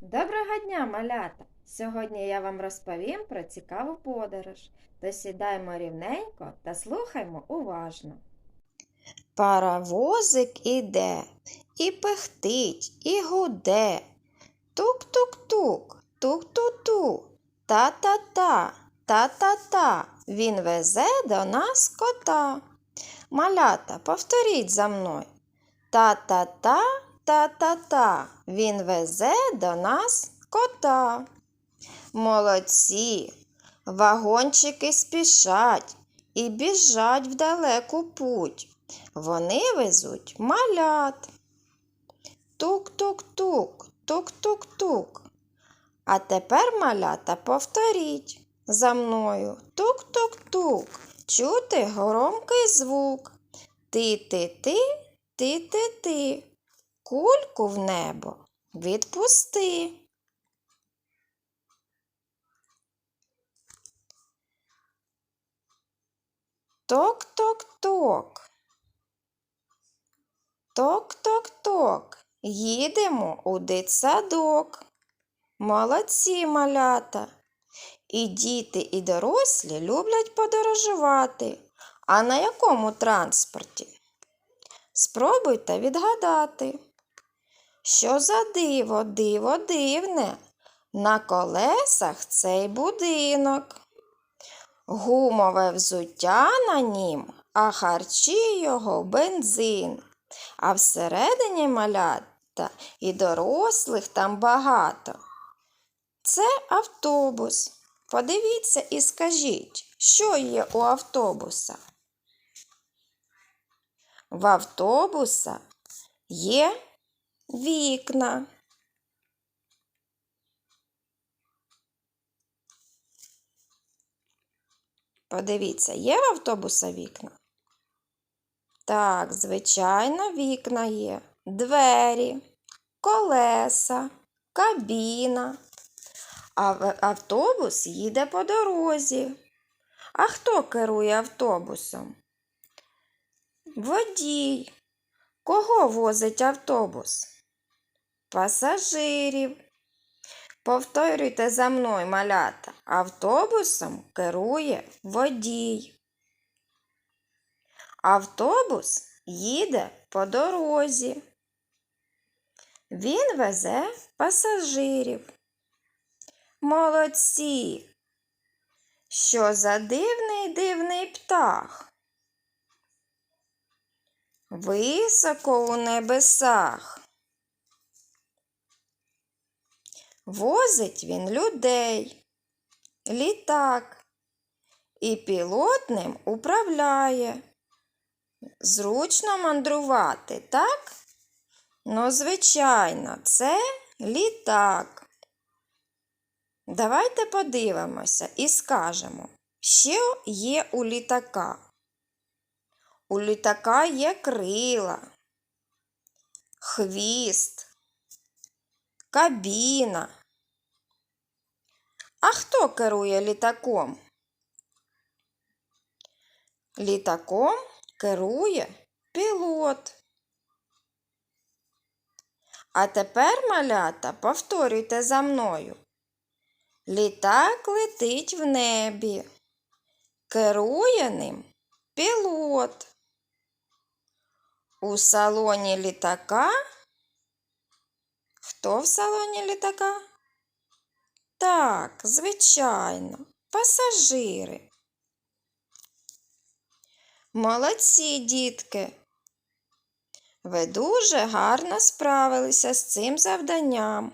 Доброго дня, малята! Сьогодні я вам розповім про цікаву подорож. То сідаймо рівненько та слухаймо уважно. Паровозик іде, і пихтить, і гуде. Тук-тук-тук, тук-ту-ту, та-та-та, та-та-та. Він везе до нас кота. Малята, повторіть за мною. Та-та-та, та-та-та. Він везе до нас кота. Молодці, вагончики спішать і біжать в далеку путь. Вони везуть малят. Тук-тук-тук, тук-тук-тук. А тепер малята повторіть за мною. Тук-тук-тук. Чути громкий звук. Ти-ти-ти, ти-ти-ти. Кульку в небо відпусти. Ток-ток-ток. Ток-ток-ток. Їдемо у дитсадок. Молодці малята. І діти, і дорослі люблять подорожувати. А на якому транспорті? Спробуйте відгадати. Що за диво, диво дивне? На колесах цей будинок. Гумове взуття на нім, а харчі його бензин. А всередині малята і дорослих там багато. Це автобус. Подивіться і скажіть, що є у автобуса? В автобуса є вікна. Подивіться, є в автобуса вікна? Так, звичайно, вікна є. Двері, колеса, кабіна. А автобус їде по дорозі. А хто керує автобусом? Водій. Кого возить автобус? Пасажирів. Повторюйте за мною, малята. Автобусом керує водій. Автобус їде по дорозі. Він везе пасажирів. Молодці. Що за дивний дивний птах? Високо у небесах. Возить він людей, літак, і пілот ним управляє. Зручно мандрувати, так? Ну, звичайно, це літак. Давайте подивимося і скажемо, що є у літака. У літака є крила, хвіст, кабіна. А хто керує літаком? Літаком керує пілот. А тепер, малята, повторюйте за мною. Літак летить в небі. Керує ним пілот. У салоні літака. Хто в салоні літака? Так, звичайно, пасажири. Молодці, дітки. Ви дуже гарно справилися з цим завданням.